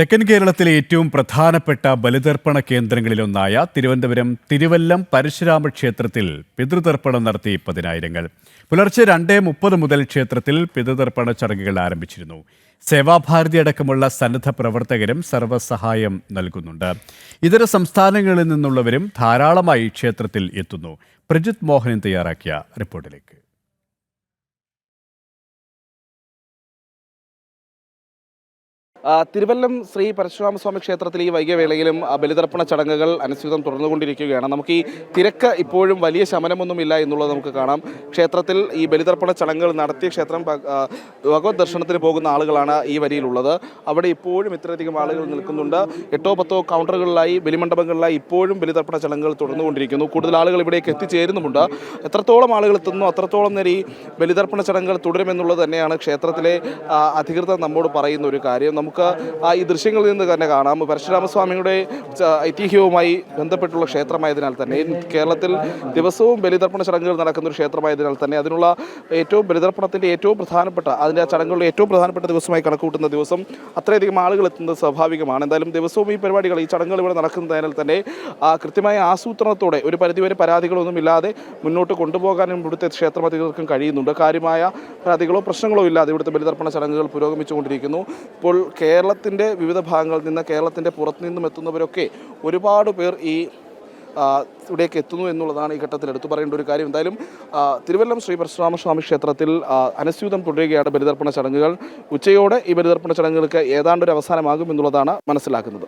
തെക്കൻ കേരളത്തിലെ ഏറ്റവും പ്രധാനപ്പെട്ട ബലിതർപ്പണ കേന്ദ്രങ്ങളിലൊന്നായ തിരുവനന്തപുരം തിരുവല്ലം പരശുരാമ ക്ഷേത്രത്തിൽ പിതൃതർപ്പണം നടത്തി പതിനായിരങ്ങൾ. പുലർച്ചെ രണ്ടേ മുപ്പത് മുതൽ ക്ഷേത്രത്തിൽ പിതൃതർപ്പണ ചടങ്ങുകൾ ആരംഭിച്ചിരുന്നു. സേവാഭാരതി അടക്കമുള്ള സന്നദ്ധ പ്രവർത്തകരും സർവസഹായം നൽകുന്നുണ്ട്. ഇതര സംസ്ഥാനങ്ങളിൽ നിന്നുള്ളവരും ധാരാളമായി ക്ഷേത്രത്തിൽ എത്തുന്നു. പ്രജിത് മോഹനൻ തയ്യാറാക്കിയ റിപ്പോർട്ടിലേക്ക്. തിരുവല്ലം ശ്രീ പരശുരാമസ്വാമി ക്ഷേത്രത്തിൽ ഈ വൈകിയ വേളയിലും ആ, ബലിതർപ്പണ ചടങ്ങുകൾ അനുസൃതം തുടർന്നുകൊണ്ടിരിക്കുകയാണ്. നമുക്ക് ഈ തിരക്ക് ഇപ്പോഴും വലിയ ശമനമൊന്നുമില്ല എന്നുള്ളത് നമുക്ക് കാണാം. ക്ഷേത്രത്തിൽ ഈ ബലിതർപ്പണ ചടങ്ങുകൾ നടത്തിയ ക്ഷേത്രം ഭഗവത് ദർശനത്തിന് പോകുന്ന ആളുകളാണ് ഈ വരിയിലുള്ളത്. അവിടെ ഇപ്പോഴും ഇത്രയധികം ആളുകൾ നിൽക്കുന്നുണ്ട്. എട്ടോ പത്തോ കൗണ്ടറുകളിലായി ബലിമണ്ഡപങ്ങളിലായി ഇപ്പോഴും ബലിതർപ്പണ ചടങ്ങുകൾ തുടർന്നുകൊണ്ടിരിക്കുന്നു. കൂടുതൽ ആളുകൾ ഇവിടേക്ക് എത്തിച്ചേരുന്നുമുണ്ട്. എത്രത്തോളം ആളുകൾ എത്തുന്നു അത്രത്തോളം നേരം ഈ ബലിതർപ്പണ ചടങ്ങുകൾ തുടരുമെന്നുള്ളത് തന്നെയാണ് ക്ഷേത്രത്തിലെ അധികൃതർ നമ്മോട് പറയുന്ന ഒരു കാര്യം. നമുക്ക് ഈ ദൃശ്യങ്ങളിൽ നിന്ന് തന്നെ കാണാം. പരശുരാമസ്വാമിയുടെ ഐതിഹ്യവുമായി ബന്ധപ്പെട്ടുള്ള ക്ഷേത്രമായതിനാൽ തന്നെ. കേരളത്തിൽ ദിവസവും ബലിതർപ്പണ ചടങ്ങുകൾ നടക്കുന്ന ഒരു ക്ഷേത്രമായതിനാൽ തന്നെ അതിനുള്ള ഏറ്റവും ബലിതർപ്പണത്തിന്റെ ഏറ്റവും പ്രധാനപ്പെട്ട അതിന്റെ ആ ചടങ്ങുകളുടെ ഏറ്റവും പ്രധാനപ്പെട്ട ദിവസമായി കണക്കുകൂട്ടുന്ന ദിവസം അത്രയധികം ആളുകൾ എത്തുന്നത് സ്വാഭാവികമാണ്. എന്തായാലും ദിവസവും ഈ പരിപാടികൾ ഈ ചടങ്ങുകൾ ഇവിടെ നടക്കുന്നതിനാൽ തന്നെ കൃത്യമായ ആസൂത്രണത്തോടെ ഒരു പരിധിവരെ പരാതികളൊന്നും ഇല്ലാതെ മുന്നോട്ട് കൊണ്ടുപോകാനും ഇവിടുത്തെ ക്ഷേത്രമധികൃതർക്കും കഴിയുന്നുണ്ട്. കാര്യമായ പരാതികളോ പ്രശ്നങ്ങളോ ഇല്ലാതെ ഇവിടുത്തെ ബലിതർപ്പണ ചടങ്ങുകൾ പുരോഗമിച്ചുകൊണ്ടിരിക്കുന്നു. ഇപ്പോൾ കേരളത്തിന്റെ വിവിധ ഭാഗങ്ങളിൽ നിന്ന് കേരളത്തിന്റെ പുറത്തു നിന്നും എത്തുന്നവരൊക്കെ ഒരുപാട് പേർ ഈ ഇവിടേക്ക് എത്തുന്നു എന്നുള്ളതാണ് ഈ ഘട്ടത്തിൽ എടുത്തു പറയേണ്ട ഒരു കാര്യം. എന്തായാലും തിരുവല്ലം ശ്രീ പരശുരാമസ്വാമി ക്ഷേത്രത്തിൽ അനുസ്യൂതം തുടരുകയാണ് ബലിതർപ്പണ ചടങ്ങുകൾ. ഉച്ചയോടെ ഈ ബലിതർപ്പണ ചടങ്ങുകൾക്ക് ഏതാണ്ട് ഒരു അവസാനമാകും എന്നുള്ളതാണ് മനസ്സിലാക്കുന്നത്.